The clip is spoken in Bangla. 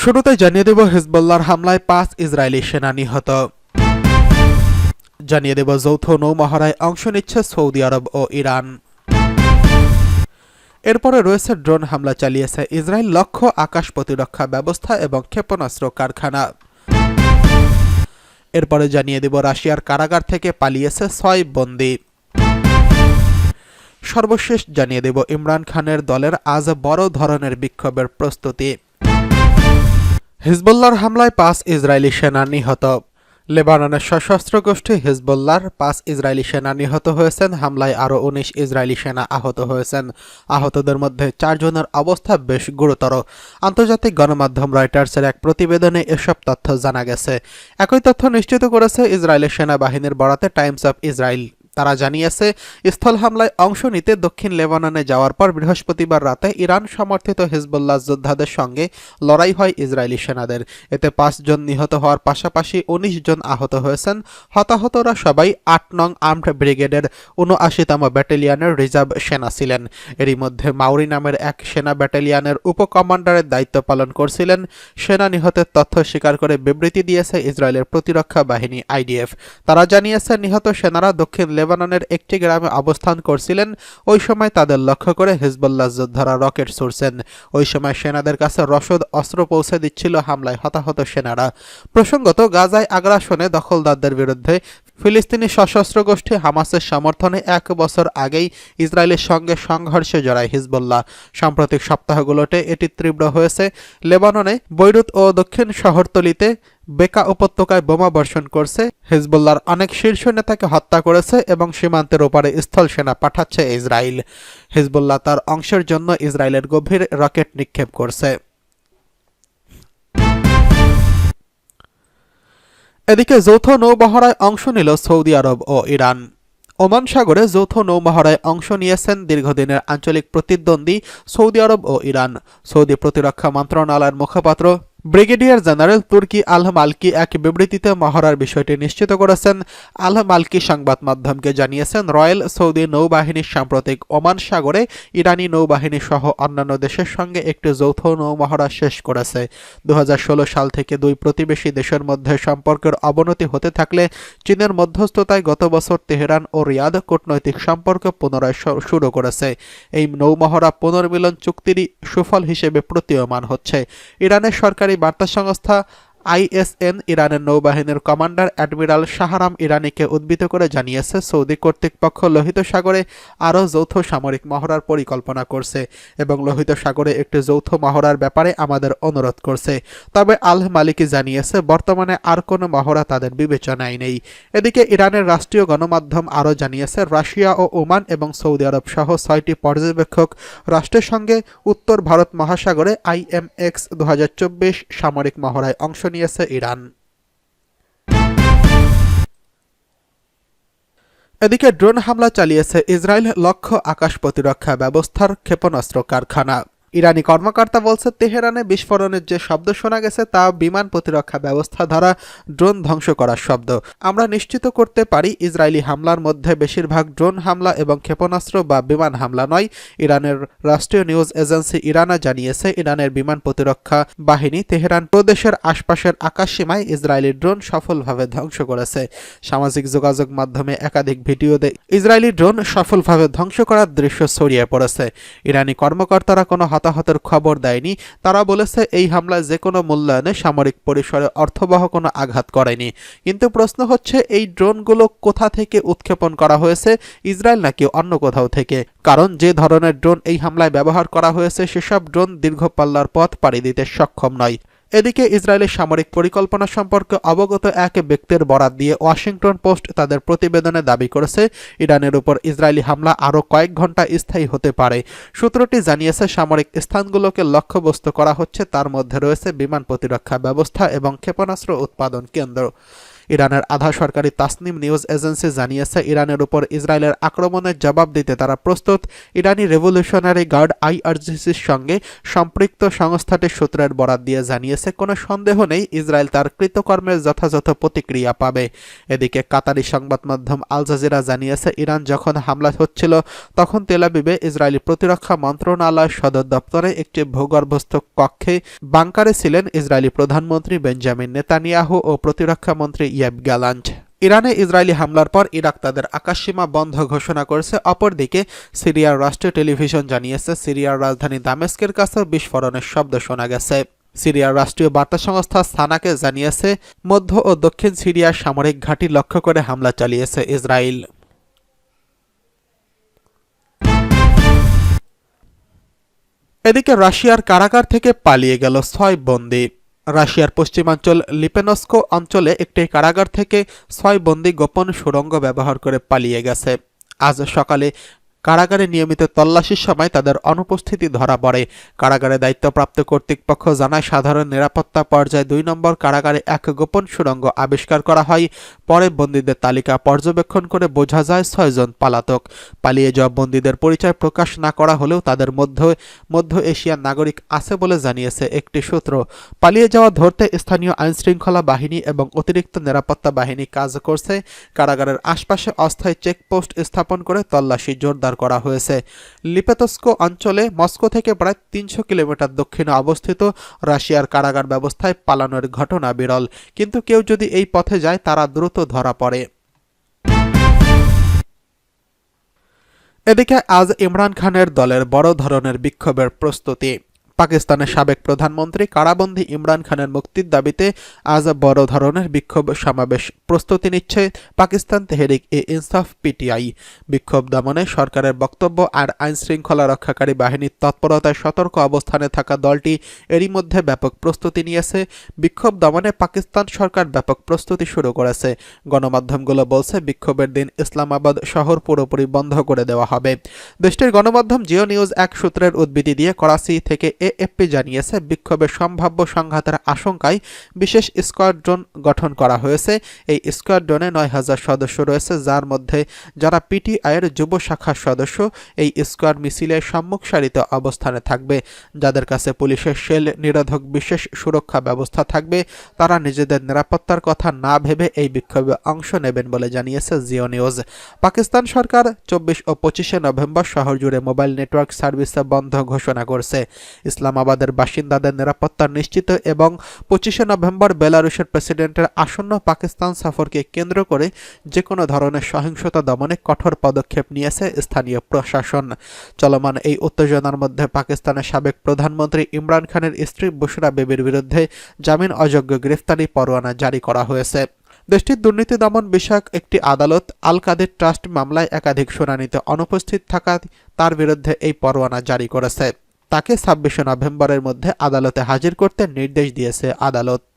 শুরুতে জানিয়ে দেব হিজবুল্লাহর হামলায় পাঁচ ইসরায়েলি সেনা নিহত। জানিয়ে দেব যৌথ নৌমহড়ায় অংশ নিচ্ছে সৌদি আরব ও ইরান। এরপরে রয়েছে ড্রোন হামলা চালিয়েছে ইসরায়েল লক্ষ্য আকাশ প্রতিরক্ষা ব্যবস্থা এবং ক্ষেপণাস্ত্র কারখানা। এরপরে জানিয়ে দেব রাশিয়ার কারাগার থেকে পালিয়েছে ছয় বন্দি। সর্বশেষ জানিয়ে দেব ইমরান খানের দলের আজ বড় ধরনের বিক্ষোভের প্রস্তুতি। হিজবুল্লাহর হামলায় পাঁচ ইসরায়েলি সেনা নিহত। লেবাননের সশস্ত্র গোষ্ঠী হিজবুল্লাহর পাঁচ ইসরায়েলি সেনা নিহত হয়েছেন। হামলায় আরও উনিশ ইসরায়েলি সেনা আহত হয়েছেন। আহতদের মধ্যে চারজনের অবস্থা বেশ গুরুতর। আন্তর্জাতিক গণমাধ্যম রয়টার্সের এক প্রতিবেদনে এসব তথ্য জানা গেছে। একই তথ্য নিশ্চিত করেছে ইসরায়েলের সেনাবাহিনীর বরাতে টাইমস অফ ইসরায়েল তারা জানিয়েছে, স্থল হামলায় অংশ নিতে দক্ষিণ লেবাননে যাওয়ার পর বৃহস্পতিবার রাতে ইরান সমর্থিত হিজবুল্লাহ যোদ্ধাদের সঙ্গে লড়াই হয় ইসরায়েলি সেনাদের। এতে পাঁচজন নিহত হওয়ার পাশাপাশি উনিশ জন আহত হয়েছেন। হতাহতরা সবাই আট নং আর্মড ব্রিগেডের উনআশিতম ব্যাটালিয়নের রিজার্ভ সেনা ছিলেন। এরই মধ্যে মাউরি নামের এক সেনা ব্যাটালিয়নের উপকমান্ডারের দায়িত্ব পালন করছিলেন। সেনা নিহতের তথ্য স্বীকার করে বিবৃতি দিয়েছে ইসরায়েলের প্রতিরক্ষা বাহিনী আইডিএফ। তারা জানিয়েছে, নিহত সেনারা দক্ষিণ লেবাননের একটি গ্রামে অবস্থান করছিলেন, ওই সময় তাদের লক্ষ্য করে হিজবুল্লাহ যোদ্ধারা রকেট ছুড়ছেন। ওই সময় সেনাদের কাছে রসদ অস্ত্র পৌঁছে দিচ্ছিল হামলায় হতাহত সেনারা। প্রসঙ্গত, গাজায় আগ্রাসনে দখলদারদের বিরুদ্ধে ফিলিস্তিনি সশস্ত্র গোষ্ঠী হামাসের সমর্থনে এক বছর আগেই ইসরায়েলের সঙ্গে সংঘর্ষে জড়ায় হিজবুল্লাহ। সাম্প্রতিক সপ্তাহগুলোতে এটি তীব্র হয়েছে। লেবাননে বৈরুত ও দক্ষিণ শহরতলিতে বেকা উপত্যকায় বোমা বর্ষণ করছে। হিজবুল্লাহর অনেক শীর্ষ নেতাকে হত্যা করেছে এবং সীমান্তের ওপারে স্থল সেনা পাঠাচ্ছে ইসরায়েল হিজবুল্লাহ তার অংশের জন্য ইসরায়েলের গভীর রকেট নিক্ষেপ করছে। এদিকে যৌথ নৌবহরায় অংশ নিল সৌদি আরব ও ইরান। ওমান সাগরে যৌথ নৌমহড়ায় অংশ নিয়েছেন দীর্ঘদিনের আঞ্চলিক প্রতিদ্বন্দ্বী সৌদি আরব ও ইরান। সৌদি প্রতিরক্ষা মন্ত্রণালয়ের মুখপাত্র ব্রিগেডিয়ার জেনারেল তুর্কি আল মালকি এক বিবৃতিতে মহড়ার বিষয়টি নিশ্চিত করেছেন। আল মালকি সংবাদ মাধ্যমকে জানিয়েছেন রয়্যাল সৌদি নৌবাহিনীর সাম্প্রতিক ওমান সাগরে ইরানি নৌবাহিনী সহ অন্যান্য দেশের সঙ্গে একটি যৌথ নৌমহড়া শেষ করেছে। দু হাজার ষোলো সাল থেকে দুই প্রতিবেশী দেশের মধ্যে সম্পর্কের অবনতি হতে থাকলে চীনের মধ্যস্থতায় গত বছর তেহরান ও রিয়াদ কূটনৈতিক সম্পর্ক পুনরায় শুরু করেছে। এই নৌমহড়া পুনর্মিলন চুক্তিরই সুফল হিসেবে প্রতীয়মান হচ্ছে। ইরানের সরকারি সরকারি বার্তা সংস্থা আইএসএন ইরানের নৌবাহিনীর কমান্ডার অ্যাডমিরাল শাহরাম ইরানিকে উদ্বৃত করে জানিয়েছে, সৌদি কর্তৃপক্ষ লোহিত সাগরে আরও যৌথ সামরিক মহড়ার পরিকল্পনা করছে এবং লোহিত সাগরে একটি যৌথ মহড়ার ব্যাপারে আমাদের অনুরোধ করছে। তবে আল মালিকি জানিয়েছে, বর্তমানে আর কোনো মহড়া তাদের বিবেচনায় নেই। এদিকে ইরানের রাষ্ট্রীয় গণমাধ্যম আরও জানিয়েছে, রাশিয়া ও ওমান এবং সৌদি আরব সহ ছয়টি পর্যবেক্ষক রাষ্ট্রের সঙ্গে উত্তর ভারত মহাসাগরে আইএমএক্স দু হাজার চব্বিশ সামরিক মহড়ায় অংশ নিয়েছে ইরান। এদিকে ড্রোন হামলা চালিয়েছে ইসরায়েল লক্ষ্য আকাশ প্রতিরক্ষা ব্যবস্থার ক্ষেপণাস্ত্র কারখানা। ইরানি কর্মকর্তা বলছে, তেহরানে বিস্ফোরণের যে শব্দ শোনা গেছে তা বিমান প্রতিরক্ষা ব্যবস্থা দ্বারা ড্রোন ধ্বংস করার শব্দ। আমরা নিশ্চিত করতে পারি, ইসরায়েলি হামলার মধ্যে বেশিরভাগ ড্রোন হামলা এবং ক্ষেপণাস্ত্র বা বিমান হামলা নয়, ইরানের রাষ্ট্রীয় নিউজ এজেন্সি ইরানা জানিয়েছে। ইরানের বিমান প্রতিরক্ষা বাহিনী তেহরান প্রদেশের আশপাশের আকাশসীমায় ইসরায়েলি ড্রোন সফলভাবে ধ্বংস করেছে। সামাজিক যোগাযোগ মাধ্যমে একাধিক ভিডিওতে ইসরায়েলি ড্রোন সফলভাবে ধ্বংস করার দৃশ্য ছড়িয়ে পড়েছে। ইরানি কর্মকর্তারা কোনো হতাহতের খবর দেয়নি। তারা বলেছে, এই হামলায় যে কোনো মূল্যায়নে সামরিক পরিসরে অর্থবহ কোনো আঘাত করেনি। কিন্তু প্রশ্ন হচ্ছে, এই ড্রোনগুলো কোথা থেকে উৎক্ষেপণ করা হয়েছে? ইসরায়েল নাকি অন্য কোথাও থেকে? কারণ যে ধরনের ড্রোন এই হামলায় ব্যবহার করা হয়েছে, সেসব ড্রোন দীর্ঘ পাল্লার পথ পাড়ি দিতে সক্ষম নয়। এদিকে ইসরায়েলের সামরিক পরিকল্পনা সম্পর্কে অবগত এক ব্যক্তির বরাত দিয়ে ওয়াশিংটন পোস্ট তাদের প্রতিবেদনে দাবি করেছে, ইরানের উপর ইসরায়েলি হামলা আরও কয়েক ঘণ্টা স্থায়ী হতে পারে। সূত্রটি জানিয়েছে, সামরিক স্থানগুলোকে লক্ষ্যবস্তু করা হচ্ছে, তার মধ্যে রয়েছে বিমান প্রতিরক্ষা ব্যবস্থা এবং ক্ষেপণাস্ত্র উৎপাদন কেন্দ্র। ইরানের আধা সরকারি তাসনিম নিউজ এজেন্সি জানিয়েছে, ইরানের উপর ইসরায়েলের আক্রমণের জবাব দিতে তারা প্রস্তুত। ইরানি রেভলিউশনারি গার্ড আইআরজিসির সঙ্গে সম্পৃক্ত সংস্থাটির সূত্রের বরাত দিয়ে জানিয়েছে, কোনো সন্দেহ নেই, ইসরায়েল তার কৃতকর্মের যথাযথ প্রতিক্রিয়া পাবে। এদিকে কাতারি সংবাদ মাধ্যম আল জাজিরা জানিয়েছে, ইরান যখন হামলা হচ্ছিল, তখন তেলাবিবে ইসরায়েলি প্রতিরক্ষা মন্ত্রণালয় সদর দপ্তরে একটি ভূগর্ভস্থ কক্ষে বাংকারে ছিলেন ইসরায়েলি প্রধানমন্ত্রী বেঞ্জামিন নেতানিয়াহু ও প্রতিরক্ষা মন্ত্রী ইয়াব গ্যালান্ট ইরানে ইসরায়েলি হামলার পর ইরাক তাদের আকাশসীমা বন্ধ ঘোষণা করেছে। অপরদিকে সিরিয়ার রাষ্ট্রীয় টেলিভিশন জানিয়েছে, সিরিয়ার রাজধানী দামেস্কের কাছে বিস্ফোরণের শব্দ শোনা গেছে। সিরিয়ার রাষ্ট্রীয় বার্তা সংস্থা সানাকে জানিয়েছে, মধ্য ও দক্ষিণ সিরিয়ার সামরিক ঘাঁটি লক্ষ্য করে হামলা চালিয়েছে ইসরায়েল। এদিকে রাশিয়ার কারাগার থেকে পালিয়ে গেল ছয় বন্দী। রাশিয়ার পশ্চিমাঞ্চল লিপেনস্কো অঞ্চলে একটি কারাগার থেকে ছয় বন্দী গোপন সুড়ঙ্গ ব্যবহার করে পালিয়ে গেছে। আজ সকালে কারাগারে নিয়মিত তল্লাশির সময় তাদের অনুপস্থিতি ধরা পড়ে। কারাগারে দায়িত্বপ্রাপ্ত কর্তৃপক্ষ জানায়, সাধারণ নিরাপত্তা পর্যায়ে দুই নম্বর কারাগারে এক গোপন সুড়ঙ্গ আবিষ্কার করা হয়। পরে বন্দীদের তালিকা পর্যবেক্ষণ করে বোঝা যায়, ছয়জন পালাতক। পালিয়ে যাওয়া বন্দীদের পরিচয় প্রকাশ না করা হলেও তাদের মধ্যে, মধ্য এশিয়ার নাগরিক আছে বলে জানিয়েছে একটি সূত্র। পালিয়ে যাওয়া ধরতে স্থানীয় আইনশৃঙ্খলা বাহিনী এবং অতিরিক্ত নিরাপত্তা বাহিনী কাজ করছে। কারাগারের আশপাশে অস্থায়ী চেকপোস্ট স্থাপন করে তল্লাশি জোরদার করা হয়েছে। লিপেতস্কো অঞ্চলে মস্কো থেকে প্রায় তিনশো কিলোমিটার দক্ষিণে অবস্থিত রাশিয়ার কারাগার ব্যবস্থায় পালানোর ঘটনা বিরল। কিন্তু কেউ যদি এই পথে যায়, তারা দ্রুত ধরা পড়ে। এদিকে আজ ইমরান খানের দলের বড় ধরনের বিক্ষোভের প্রস্তুতি। পাকিস্তানের সাবেক প্রধানমন্ত্রী কারাবন্দী ইমরান খানের মুক্তির দাবিতে আজ বড় ধরনের বিক্ষোভ সমাবেশ প্রস্তুতি নিচ্ছে পাকিস্তান তেহরিক এ ইনসাফ পিটিআই। বিক্ষোভ দমনে সরকারের বক্তব্য আর আইন শৃঙ্খলা রক্ষাকারী বাহিনীর তৎপরতায় সতর্ক অবস্থানে থাকা দলটি এরই মধ্যে ব্যাপক প্রস্তুতি নিয়েছে। বিক্ষোভ দমনে পাকিস্তান সরকার ব্যাপক প্রস্তুতি শুরু করেছে। গণমাধ্যমগুলো বলছে বিক্ষোভের দিন ইসলামাবাদ শহর পুরোপুরি বন্ধ করে দেওয়া হবে। দেশটির গণমাধ্যম জিও নিউজ এক সূত্রের উদ্বিধি দিয়ে করাচি থেকে এএফপি জানিয়েছে বিক্ষোভের সম্ভাব্য সংঘাতের আশঙ্কায় বিশেষ স্কোয়াড্রন গঠন করা হয়েছে। এই স্কোয়াড্রনে নয় হাজার সদস্য রয়েছে, যার মধ্যে যারা পিটিআইয়ের যুব শাখার সদস্য, এই স্কোয়াড মিছিলে সম্মুখ সারিতে অবস্থানে থাকবে। যাদের কাছে পুলিশের শেল নিরোধক বিশেষ সুরক্ষা ব্যবস্থা থাকবে, তারা নিজেদের নিরাপত্তার কথা না ভেবে এই বিক্ষোভে অংশ নেবেন বলে জানিয়েছে জিও নিউজ। পাকিস্তান সরকার চব্বিশ ও পঁচিশে নভেম্বর শহর জুড়ে মোবাইল নেটওয়ার্ক সার্ভিস বন্ধ ঘোষণা করছে। ইসলামাবাদের বাসিন্দাদের নিরাপত্তা নিশ্চিত এবং পঁচিশে নভেম্বর বেলারুশের প্রেসিডেন্টের আসন্ন পাকিস্তান সফরকে কেন্দ্র করে যে কোনো ধরনের সহিংসতা দমনে কঠোর পদক্ষেপ নিয়েছে স্থানীয় প্রশাসন। চলমান এই উত্তেজনার মধ্যে পাকিস্তানের সাবেক প্রধানমন্ত্রী ইমরান খানের স্ত্রী বুশরা বেবির বিরুদ্ধে জামিন অযোগ্য গ্রেফতারি পরোয়ানা জারি করা হয়েছে। দেশটির দুর্নীতি দমন বিষয়ক একটি আদালত আল কাদের ট্রাস্ট মামলায় একাধিক শুনানিতে অনুপস্থিত থাকা তার বিরুদ্ধে এই পরোয়ানা জারি করেছে। তাকে ছাব্বিশে নভেম্বরের মধ্যে আদালতে হাজির করতে নির্দেশ দিয়েছে আদালত।